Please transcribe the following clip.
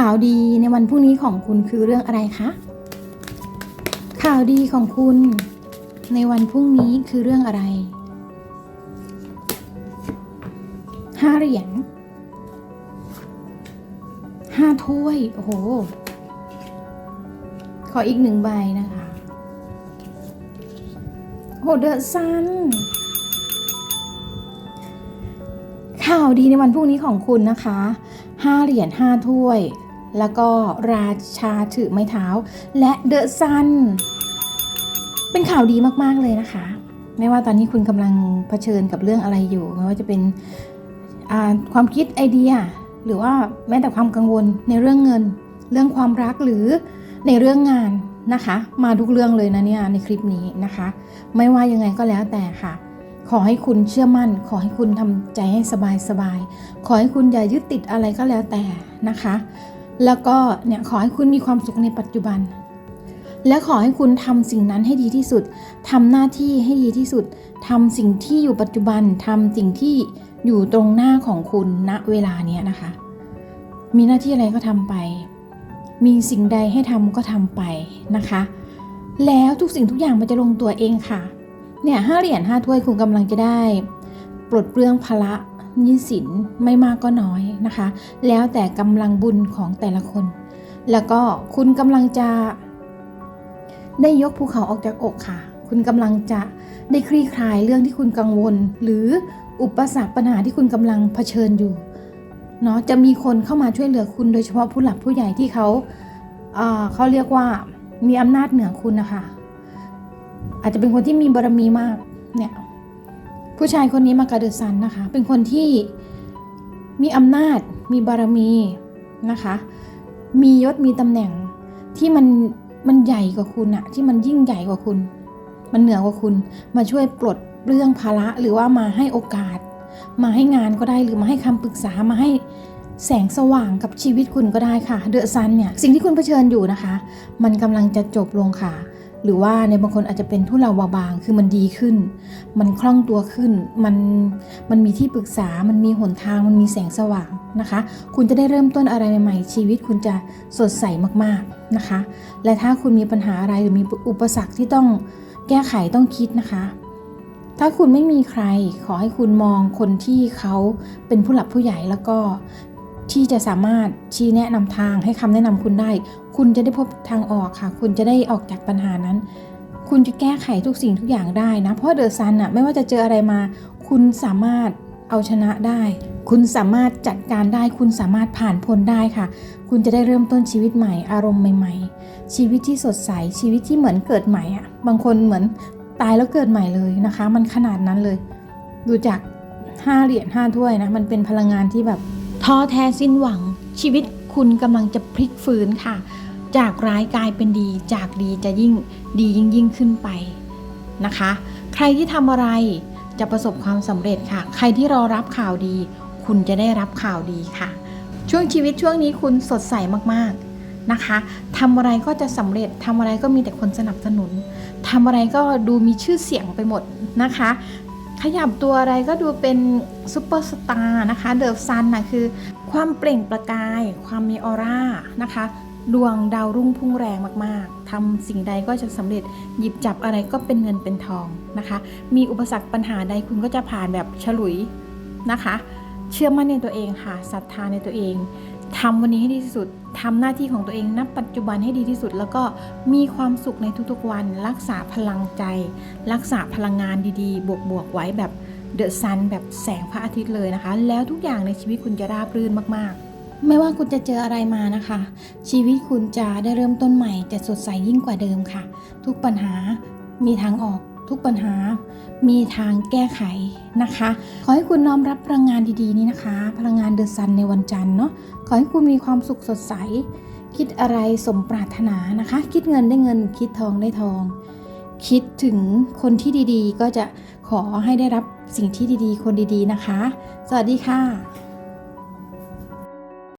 ข่าวดีในวันพรุ่งนี้ของคุณคือเรื่องอะไรคะ ข่าวดีของคุณในวันพรุ่งนี้คือเรื่องอะไรห้าเหรียญห้าถ้วย โอ้โห ขออีกหนึ่งใบนะคะโอ้เดอะซัน ข่าวดีในวันพรุ่งนี้ของคุณนะคะห้าเหรียญห้าถ้วย แล้วก็ราชาถือไม้เท้า และเดอะซัน เป็นข่าวดีมากๆเลยนะคะ ไม่ว่าตอนนี้คุณกำลังเผชิญกับเรื่องอะไรอยู่ไม่ว่าจะเป็นความคิดไอเดีย หรือว่าแม้แต่ความกังวลในเรื่องเงิน เรื่องความรักหรือในเรื่องงานนะคะ มาทุกเรื่องเลยนะเนี่ยในคลิปนี้นะคะ ไม่ว่ายังไงก็แล้วแต่ค่ะ ขอให้คุณเชื่อมั่น ขอให้คุณทำใจให้สบายสบายๆขอให้คุณอย่ายึดติดอะไรก็แล้วแต่นะคะ แล้วก็เนี่ยขอให้คุณมีความสุขในปัจจุบัน และขอให้คุณทำสิ่งนั้นให้ดีที่สุดทำหน้าที่ให้ดีที่สุดทำสิ่งที่อยู่ปัจจุบันทำสิ่งที่อยู่ตรงหน้าของคุณณเวลาเนี้ยนะคะ มีหน้าที่อะไรก็ทำไป มีสิ่งใดให้ทำก็ทำไปนะคะ แล้วทุกสิ่งทุกอย่างมันจะลงตัวเองค่ะ เนี่ยห้าเหรียญห้าถ้วยคุณกำลังจะได้ ปลดเปลื้องภาระ หนี้สินไม่มากก็น้อยนะคะ แล้วแต่กำลังบุญของแต่ละคน แล้วก็คุณกำลังจะ ได้ยกภูเขาออกจากอกค่ะ คุณกำลังจะได้คลี่คลายเรื่องที่คุณกังวล หรืออุปสรรคปัญหาที่คุณกำลังเผชิญอยู่เนาะจะมีคนเข้ามาช่วยเหลือคุณโดยเฉพาะผู้หลักผู้ใหญ่ที่เขาเอ่อเขาเรียกว่ามีอำนาจเหนือคุณนะคะ อาจจะเป็นคนที่มีบารมีมากเนี่ย ผู้ชายคนนี้มากาเดอซันนะคะ เป็นคนที่มีอำนาจ มีบารมีนะคะ มียศมีตำแหน่งที่มันมันใหญ่กว่าคุณอะที่มันยิ่งใหญ่กว่าคุณ มันเหนือกว่าคุณมาช่วยปลดเรื่องภาระหรือว่ามาให้โอกาส มาให้งานก็ได้หรือมาให้คำปรึกษามาให้แสงสว่างกับชีวิตคุณก็ได้ค่ะ เดอะซันเนี่ย สิ่งที่คุณเผชิญอยู่นะคะ มันกำลังจะจบลงค่ะ หรือว่าในบางคนอาจจะเป็นทุเลาเบาบาง คือมันดีขึ้น มันคล่องตัวขึ้น มัน มันมีที่ปรึกษา มันมีหนทาง มันมีแสงสว่างนะคะ คุณจะได้เริ่มต้นอะไรใหม่ๆ ชีวิตคุณจะสดใสมากๆนะคะ และถ้าคุณมีปัญหาอะไรหรือมีอุปสรรคที่ต้องแก้ไขต้องคิดนะคะ ถ้าคุณไม่มีใคร ขอให้คุณมองคนที่เขาเป็นผู้หลักผู้ใหญ่แล้วก็ที่จะสามารถชี้แนะนำทางให้คำแนะนำคุณได้ คุณจะได้พบทางออกค่ะ คุณจะได้ออกจากปัญหานั้น คุณจะแก้ไขทุกสิ่งทุกอย่างได้นะ เพราะเดอะซันอะไม่ว่าจะเจออะไรมา คุณสามารถเอาชนะได้ คุณสามารถจัดการได้ คุณสามารถผ่านพ้นได้ค่ะ คุณจะได้เริ่มต้นชีวิตใหม่ อารมณ์ใหม่ ๆ ชีวิตที่สดใส ชีวิตที่เหมือนเกิดใหม่อะบางคนเหมือนตายแล้วเกิดใหม่เลยนะคะ มันขนาดนั้นเลย ดูจากห้าเหรียญห้าถ้วยนะ มันเป็นพลังงานที่แบบท้อแท้สิ้นหวังชีวิตคุณกำลังจะพลิกฟื้นค่ะ จากร้ายกลายเป็นดี จากดีจะยิ่งดียิ่งยิ่งขึ้นไปนะคะ ใครที่ทำอะไรจะประสบความสำเร็จค่ะ ใครที่รอรับข่าวดี คุณจะได้รับข่าวดีค่ะ ช่วงชีวิตช่วงนี้คุณสดใสมากๆนะคะทำอะไรก็จะสำเร็จทำอะไรก็มีแต่คนสนับสนุนทำอะไรก็ดูมีชื่อเสียงไปหมดนะคะ ขยับตัวอะไรก็ดูเป็นซูเปอร์สตาร์นะคะ เดอะซันนะคือ ความเปล่งประกาย ความมีออร่านะคะ ดวงดาวรุ่งพุ่งแรงมากๆทำสิ่งใดก็จะสำเร็จหยิบจับอะไรก็เป็นเงินเป็นทองนะคะ มีอุปสรรคปัญหาใดคุณก็จะผ่านแบบฉลุยนะคะ เชื่อมั่นในตัวเองค่ะศรัทธาในตัวเองทำวันนี้ให้ดีที่สุดทำหน้าที่ของตัวเองณปัจจุบันให้ดีที่สุด แล้วก็มีความสุขในทุกๆวัน รักษาพลังใจ รักษาพลังงานดีๆ บวกๆไว้แบบเดอะซันแบบแสงพระอาทิตย์เลยนะคะ แล้วทุกอย่างในชีวิตคุณจะราบรื่นมากๆ ไม่ว่าคุณจะเจออะไรมานะคะ ชีวิตคุณจะได้เริ่มต้นใหม่จะสดใสยิ่งกว่าเดิมค่ะ ทุกปัญหามีทางออก ทุกปัญหา มีทางแก้ไขนะคะ ขอให้คุณน้อมรับพลังงานดีๆนี้นะคะ พลังงานเดอะซันในวันจันทร์เนาะขอให้คุณมีความสุขสดใส คิดอะไรสมปรารถนานะคะ คิดเงินได้เงิน คิดทองได้ทอง คิดถึงคนที่ดีๆ ก็จะขอให้ได้รับสิ่งที่ดีๆ คนดีๆนะคะ สวัสดีค่ะ